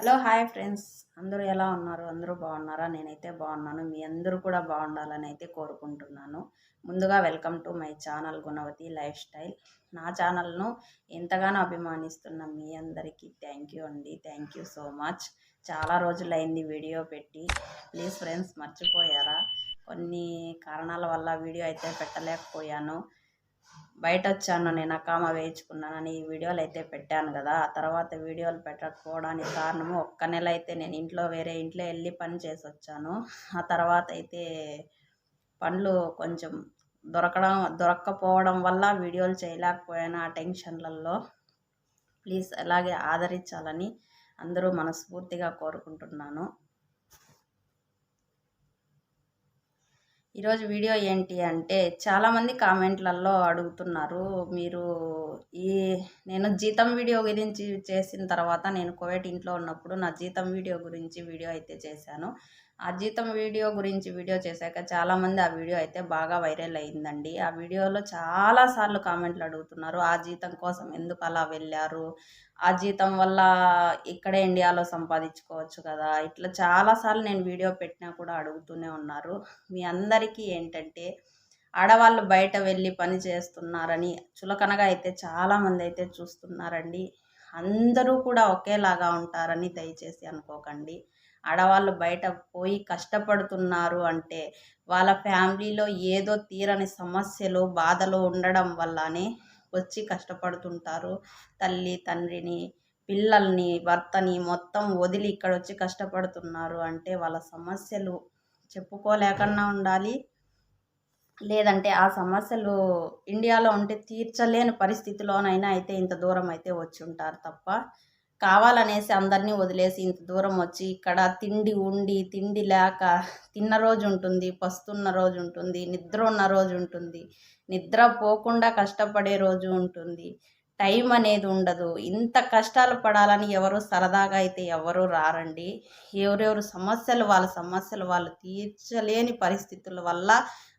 Hello hi friends. అందరూ ఎలా ఉన్నారు? అందరూ బాగున్నారా? నేనైతే బాగున్నాను. మీ అందరూ కూడా బాగుండాలని అయితే కోరుకుంటున్నాను. ముందుగా welcome to my channel Gunavathi life style. నా ఛానల్ను ఎంతగానో అభిమానిస్తున్న మీ అందరికీ థ్యాంక్ యూ అండి. Thank you so much. చాలా రోజులైంది వీడియో పెట్టి. ప్లీజ్ ఫ్రెండ్స్ మర్చిపోయారా? కొన్ని కారణాల వల్ల వీడియో అయితే పెట్టలేకపోయాను. బయట వచ్చాను నేను అకామ వేయించుకున్నానని ఈ వీడియోలు అయితే పెట్టాను కదా. ఆ తర్వాత వీడియోలు పెట్టకపోవడానికి కారణము ఒక్క నెల అయితే నేను ఇంట్లో వేరే ఇంట్లో వెళ్ళి పని చేసి వచ్చాను ఆ తర్వాత అయితే పనులు కొంచెం దొరకడం దొరక్కపోవడం వల్ల వీడియోలు చేయలేకపోయాను ఆ టెన్షన్లలో. ప్లీజ్ అలాగే ఆదరించాలని అందరూ మనస్ఫూర్తిగా కోరుకుంటున్నాను. ఈరోజు వీడియో ఏంటి అంటే చాలామంది కామెంట్లలో అడుగుతున్నారు మీరు ఈ నేను జీతం వీడియో గురించి చేసిన తర్వాత నేను కోవిడ్ ఇంట్లో ఉన్నప్పుడు నా జీతం వీడియో గురించి వీడియో అయితే చేశాను. ఆ జీతం వీడియో గురించి వీడియో చేశాక చాలామంది ఆ వీడియో అయితే బాగా వైరల్ అయిందండి. ఆ వీడియోలో చాలాసార్లు కామెంట్లు అడుగుతున్నారు ఆ జీతం కోసం ఎందుకు అలా వెళ్ళారు? ఆ జీతం వల్ల ఇక్కడే ఇండియాలో సంపాదించుకోవచ్చు కదా? ఇట్లా చాలాసార్లు నేను వీడియో పెట్టినా కూడా అడుగుతూనే ఉన్నారు. మీ అందరికీ ఏంటంటే ఆడవాళ్ళు బయట వెళ్ళి పని చేస్తున్నారని చులకనగా అయితే చాలామంది అయితే చూస్తున్నారండి. అందరూ కూడా ఒకేలాగా ఉంటారని దయచేసి అనుకోకండి. ఆడవాళ్ళు బయట పోయి కష్టపడుతున్నారు అంటే వాళ్ళ ఫ్యామిలీలో ఏదో తీరని సమస్యలు బాధలు ఉండడం వల్లనే వచ్చి కష్టపడుతుంటారు. తల్లి తండ్రిని పిల్లల్ని భర్తని మొత్తం వదిలి ఇక్కడ వచ్చి కష్టపడుతున్నారు అంటే వాళ్ళ సమస్యలు చెప్పుకోలేకన్నా ఉండాలి. లేదంటే ఆ సమస్యలు ఇండియాలో ఉంటే తీర్చలేని పరిస్థితిలోనైనా అయితే ఇంత దూరం అయితే వచ్చి ఉంటారు తప్ప కావాలనేసి అందరినీ వదిలేసి ఇంత దూరం వచ్చి ఇక్కడ తిండి ఉండి తిండి లేక తిన్న రోజు ఉంటుంది పస్తున్న రోజు ఉంటుంది నిద్ర ఉన్న రోజు ఉంటుంది నిద్ర పోకుండా కష్టపడే రోజు ఉంటుంది. టైం అనేది ఉండదు. ఇంత కష్టాలు పడాలని ఎవరు సరదాగా అయితే ఎవరు రారండి. ఎవరెవరు సమస్యలు వాళ్ళ సమస్యలు వాళ్ళు తీర్చలేని పరిస్థితుల వల్ల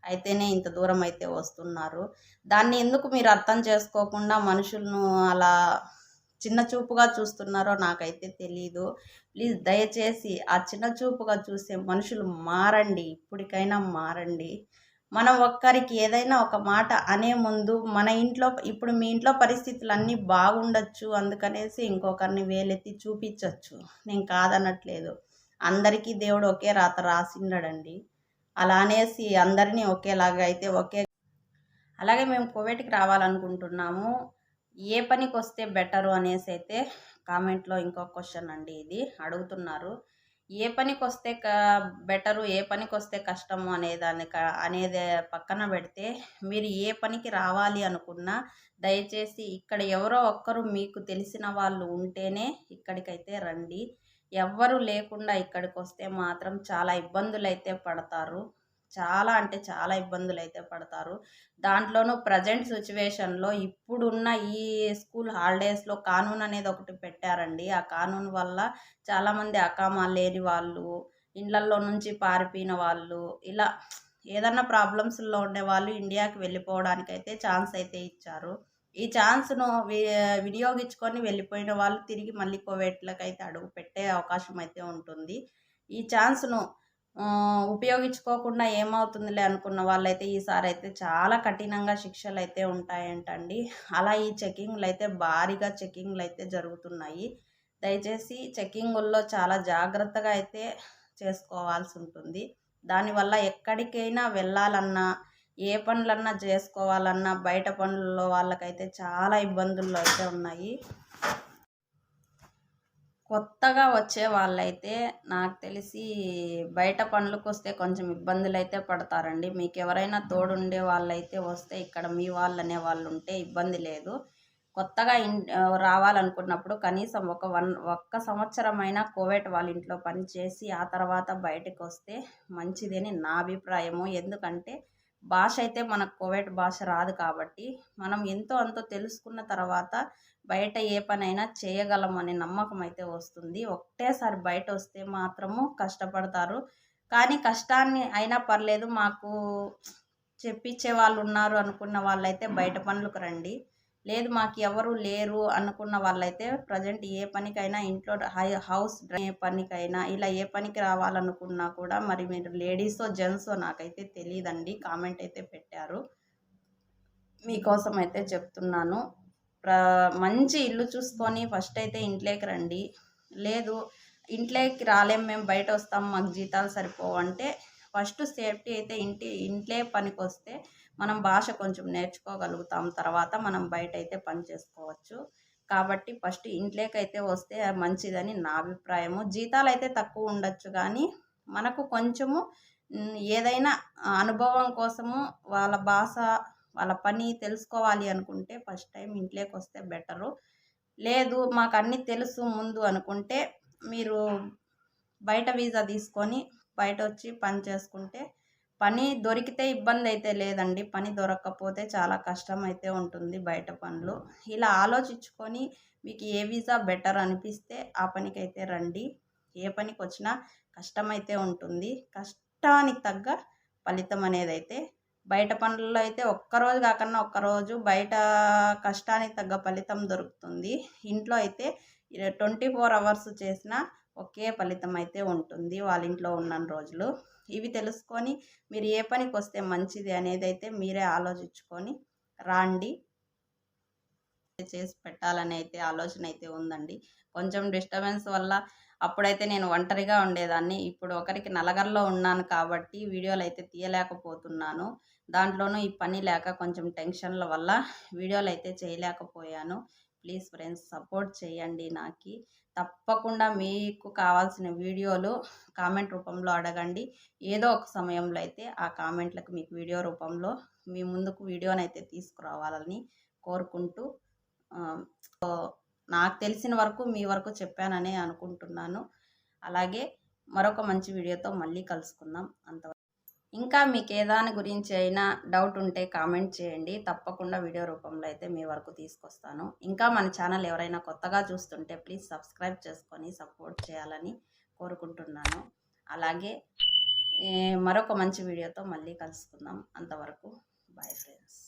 అయితేనే ఇంత దూరం అయితే వస్తున్నారు. దాన్ని ఎందుకు మీరు అర్థం చేసుకోకుండా మనుషులను అలా చిన్న చూపుగా చూస్తున్నారో నాకైతే తెలీదు. ప్లీజ్ దయచేసి ఆ చిన్న చూపుగా చూసే మనుషులు మారండి. ఇప్పటికైనా మారండి. మనం ఒక్కరికి ఏదైనా ఒక మాట అనే ముందు మన ఇంట్లో ఇప్పుడు మీ ఇంట్లో పరిస్థితులు అన్నీ బాగుండొచ్చు అందుకనేసి ఇంకొకరిని వేలెత్తి చూపించవచ్చు నేను కాదనట్లేదు. అందరికీ దేవుడు ఒకే రాత రాసిండడండి అలా అనేసి అందరినీ ఒకేలాగా అయితే ఒకే అలాగే మేము కోవిడ్కి రావాలనుకుంటున్నాము. ఏ పనికి వస్తే బెటరు అనేసి అయితే కామెంట్లో ఇంకో క్వశ్చన్ అండి ఇది. అడుగుతున్నారు. ఏ పనికి వస్తే క బెటరు ఏ పనికి వస్తే కష్టము అనేదాన్ని అనేది పక్కన పెడితే మీరు ఏ పనికి రావాలి అనుకున్నా దయచేసి ఇక్కడ ఎవరో ఒక్కరు మీకు తెలిసిన వాళ్ళు ఉంటేనే ఇక్కడికైతే రండి. ఎవ్వరు లేకుండా ఇక్కడికి వస్తే మాత్రం చాలా ఇబ్బందులు అయితే పడతారు. చాలా అంటే చాలా ఇబ్బందులు అయితే పడతారు. దాంట్లోనూ ప్రజెంట్ సిచ్యువేషన్లో ఇప్పుడున్న ఈ స్కూల్ హాలిడేస్లో కానూన్ అనేది ఒకటి పెట్టారండి. ఆ కానూన్ వల్ల చాలామంది అకామా లేని వాళ్ళు ఇళ్ళల్లో నుంచి పారిపోయిన వాళ్ళు ఇలా ఏదన్నా ప్రాబ్లమ్స్లో ఉండే వాళ్ళు ఇండియాకి వెళ్ళిపోవడానికి అయితే ఛాన్స్ అయితే ఇచ్చారు. ఈ ఛాన్స్ను వినియోగించుకొని వెళ్ళిపోయిన వాళ్ళు తిరిగి మళ్ళీ కోవిడ్లకు అయితే అడుగు పెట్టే అవకాశం అయితే ఉంటుంది. ఈ ఛాన్స్ను ఉపయోగించుకోకుండా ఏమవుతుందిలే అనుకున్న వాళ్ళైతే ఈసారి అయితే చాలా కఠినంగా శిక్షలు అయితే ఉంటాయంటండి. అలా ఈ చెకింగ్లు అయితే భారీగా చెకింగ్లు అయితే జరుగుతున్నాయి. దయచేసి చెకింగుల్లో చాలా జాగ్రత్తగా అయితే చేసుకోవాల్సి ఉంటుంది. దానివల్ల ఎక్కడికైనా వెళ్ళాలన్నా ఏ పనులన్నా చేసుకోవాలన్నా బయట పనుల్లో వాళ్ళకైతే చాలా ఇబ్బందుల్లో అయితే ఉన్నాయి. కొత్తగా వచ్చే వాళ్ళైతే నాకు తెలిసి బయట పనులకు వస్తే కొంచెం ఇబ్బందులు అయితే పడతారండి. మీకు ఎవరైనా తోడుండే వాళ్ళైతే వస్తే ఇక్కడ మీ వాళ్ళు అనే వాళ్ళు ఉంటే ఇబ్బంది లేదు. కొత్తగా ఇన్ రావాలనుకున్నప్పుడు కనీసం ఒక వన్ ఒక్క సంవత్సరమైనా కోవిడ్ వాళ్ళ ఇంట్లో పనిచేసి ఆ తర్వాత బయటకు వస్తే మంచిదని నా అభిప్రాయము. ఎందుకంటే భాష అయితే మనకు కోవిడ్ భాష రాదు కాబట్టి మనం ఎంతో అంతో తెలుసుకున్న తర్వాత బయట ఏ పనైనా చేయగలం అనే నమ్మకం అయితే వస్తుంది. ఒకటేసారి బయట వస్తే మాత్రము కష్టపడతారు. కానీ కష్టాన్ని అయినా పర్లేదు మాకు చెప్పించే వాళ్ళు ఉన్నారు అనుకున్న వాళ్ళైతే బయట పనులకు రండి. లేదు మాకు ఎవరు లేరు అనుకున్న వాళ్ళైతే ప్రజెంట్ ఏ పనికైనా ఇంట్లో హై హౌస్ ఏ పనికైనా ఇలా ఏ పనికి రావాలనుకున్నా కూడా మరి మీరు లేడీసో జెంట్సో నాకైతే తెలియదండి కామెంట్ అయితే పెట్టారు. మీకోసం అయితే చెప్తున్నాను. ప్ర మంచి ఇల్లు చూసుకొని ఫస్ట్ అయితే ఇంట్లోకి రండి. లేదు ఇంట్లోకి రాలేం మేము బయట వస్తాం మాకు జీతాలు సరిపోవంటే ఫస్ట్ సేఫ్టీ అయితే ఇంటి ఇంట్లో పనికి వస్తే మనం భాష కొంచెం నేర్చుకోగలుగుతాం. తర్వాత మనం బయట అయితే పని చేసుకోవచ్చు. కాబట్టి ఫస్ట్ ఇంట్లోకి అయితే వస్తే మంచిదని నా అభిప్రాయము. జీతాలు అయితే తక్కువ ఉండొచ్చు కానీ మనకు కొంచెము ఏదైనా అనుభవం కోసము వాళ్ళ భాష వాళ్ళ పని తెలుసుకోవాలి అనుకుంటే ఫస్ట్ టైం ఇంట్లోకి వస్తే బెటరు. లేదు మాకు అన్నీ తెలుసు ముందు అనుకుంటే మీరు బయట వీసా తీసుకొని బయట వచ్చి పని చేసుకుంటే పని దొరికితే ఇబ్బంది అయితే లేదండి. పని దొరకకపోతే చాలా కష్టం అయితే ఉంటుంది బయట పనులు. ఇలా ఆలోచించుకొని మీకు ఏ వీసా బెటర్ అనిపిస్తే ఆ పనికైతే రండి. ఏ పనికి వచ్చినా కష్టమైతే ఉంటుంది. కష్టానికి తగ్గ ఫలితం అనేది అయితే బయట పనుల్లో అయితే ఒక్కరోజు కాకుండా ఒక్కరోజు బయట కష్టానికి తగ్గ ఫలితం దొరుకుతుంది. ఇంట్లో అయితే ట్వంటీ ఫోర్ అవర్స్ చేసిన ఒకే ఫలితం అయితే ఉంటుంది వాళ్ళ ఇంట్లో ఉన్న రోజులు. ఇవి తెలుసుకొని మీరు ఏ పనికి వస్తే మంచిది అనేది అయితే మీరే ఆలోచించుకొని రాండి. చేసి పెట్టాలని అయితే ఆలోచన అయితే ఉందండి. కొంచెం డిస్టర్బెన్స్ వల్ల అప్పుడైతే నేను ఒంటరిగా ఉండేదాన్ని. ఇప్పుడు ఒకరికి నలగర్లో ఉన్నాను కాబట్టి వీడియోలు అయితే తీయలేకపోతున్నాను. దాంట్లోనూ ఈ పని లేక కొంచెం టెన్షన్ల వల్ల వీడియోలు అయితే చేయలేకపోయాను. ప్లీజ్ ఫ్రెండ్స్ సపోర్ట్ చేయండి నాకు. తప్పకుండా మీకు కావాల్సిన వీడియోలు కామెంట్ రూపంలో అడగండి. ఏదో ఒక సమయంలో అయితే ఆ కామెంట్లకు మీకు వీడియో రూపంలో మీ ముందుకు వీడియోనైతే తీసుకురావాలని కోరుకుంటూ నాకు తెలిసిన వరకు మీ వరకు చెప్పాననే అనుకుంటున్నాను. అలాగే మరొక మంచి వీడియోతో మళ్ళీ కలుసుకుందాం. అంతవరకు ఇంకా మీకు ఏదాని గురించి అయినా డౌట్ ఉంటే కామెంట్ చేయండి. తప్పకుండా వీడియో రూపంలో అయితే మీ వరకు తీసుకొస్తాను. ఇంకా మన ఛానల్ ఎవరైనా కొత్తగా చూస్తుంటే ప్లీజ్ సబ్స్క్రైబ్ చేసుకొని సపోర్ట్ చేయాలని కోరుకుంటున్నాను. అలాగే మరొక మంచి వీడియోతో మళ్ళీ కలుసుకుందాం. అంతవరకు బాయ్ ఫ్రెండ్స్